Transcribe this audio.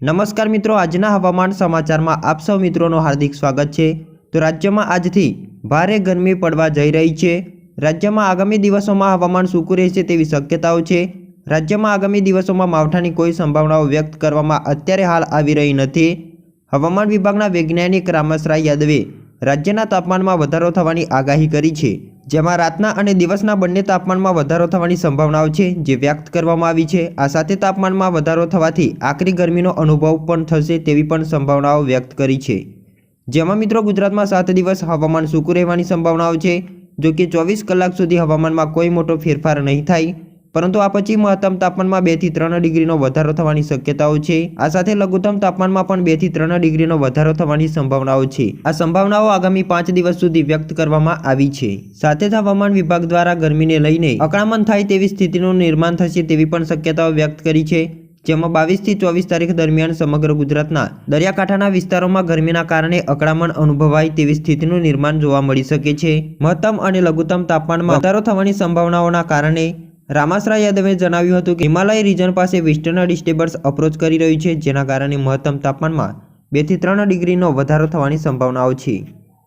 નમસ્કાર મિત્રો, આજના હવામાન સમાચારમાં આપ સૌ મિત્રોનું હાર્દિક સ્વાગત છે. તો રાજ્યમાં આજથી ભારે ગરમી પડવા જઈ રહી છે. રાજ્યમાં આગામી દિવસોમાં હવામાન સૂકું રહેશે તેવી શક્યતાઓ છે. રાજ્યમાં આગામી દિવસોમાં માવઠાની કોઈ સંભાવનાઓ વ્યક્ત કરવામાં અત્યારે હાલ આવી રહી નથી. હવામાન વિભાગના વૈજ્ઞાનિક રામસરાય યાદવે રાજ્યના તાપમાનમાં વધારો થવાની આગાહી કરી છે. જેમાં રાતના અને દિવસના બંને તાપમાનમાં વધારો થવાની સંભાવનાઓ છે જે વ્યક્ત કરવામાં આવી છે. આ સાથે તાપમાનમાં વધારો થવાથી આકરી ગરમીનો અનુભવ પણ થશે તેવી પણ સંભાવનાઓ વ્યક્ત કરી છે. જેમાં મિત્રો ગુજરાતમાં સાત દિવસ હવામાન સૂકું રહેવાની સંભાવનાઓ છે જો કે ચોવીસ કલાક સુધી હવામાનમાં કોઈ મોટો ફેરફાર નહીં થાય. પરંતુ આ પછી મહત્તમ તાપમાનમાં બેથી ત્રણ ડિગ્રીનો વધારો થવાની શક્યતાઓ છે. આ સાથે લઘુત્તમ તાપમાનમાં પણ બેથી ત્રણ ડિગ્રીનો વધારો થવાની સંભાવનાઓ છે. આ સંભાવનાઓ આગામી પાંચ દિવસ સુધી વ્યક્ત કરવામાં આવી છે. સાથે જ હવામાન વિભાગ દ્વારા ગરમીને લઈને અકળામણ થાય તેવી સ્થિતિનું નિર્માણ થશે તેવી પણ શક્યતાઓ વ્યક્ત કરી છે. જેમાં બાવીસથી ચોવીસ તારીખ દરમિયાન સમગ્ર ગુજરાતના દરિયાકાંઠાના વિસ્તારોમાં ગરમીના કારણે અકળામણ અનુભવાય તેવી સ્થિતિનું નિર્માણ જોવા મળી શકે છે. મહત્તમ અને લઘુત્તમ તાપમાનમાં વધારો થવાની સંભાવનાઓના કારણે રામાસરા યાદવે જણાવ્યું હતું કે હિમાલય રિજન પાસે વેસ્ટર્ન ડિસ્ટર્બન્સ અપ્રોચ કરી રહ્યું છે, જેના કારણે મહત્તમ તાપમાનમાં બેથી ત્રણ ડિગ્રીનો વધારો થવાની સંભાવનાઓ છે.